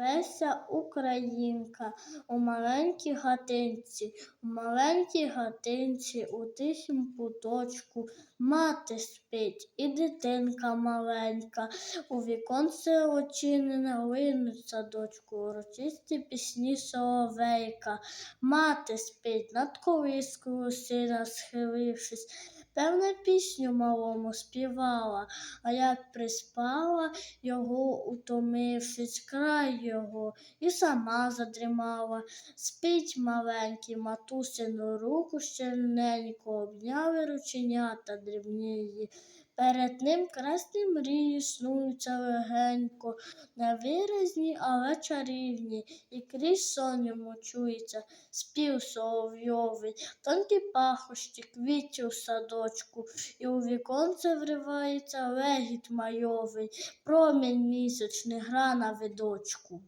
Леся Українка. У маленькій гатинці, у маленькій гатинці, у тихім куточку. Мати спить і дитинка маленька, у віконце очинене линуть садочку, урочисті пісні соловейка. Мати спить над колискою сина схилившись, певне пісню малому співала, а як приспала його, утомившись, край його, і сама задрімала. Спить маленький матусину руку щільненько, обняли рученята дрібнії. Перед ним красні мрії снуються легенько, невиразні, але чарівні, і крізь сон йому чується спів соловйовий, тонкі пахощі квітів в садочку, і у віконце вривається легіт майовий, промінь місячний гра на видочку.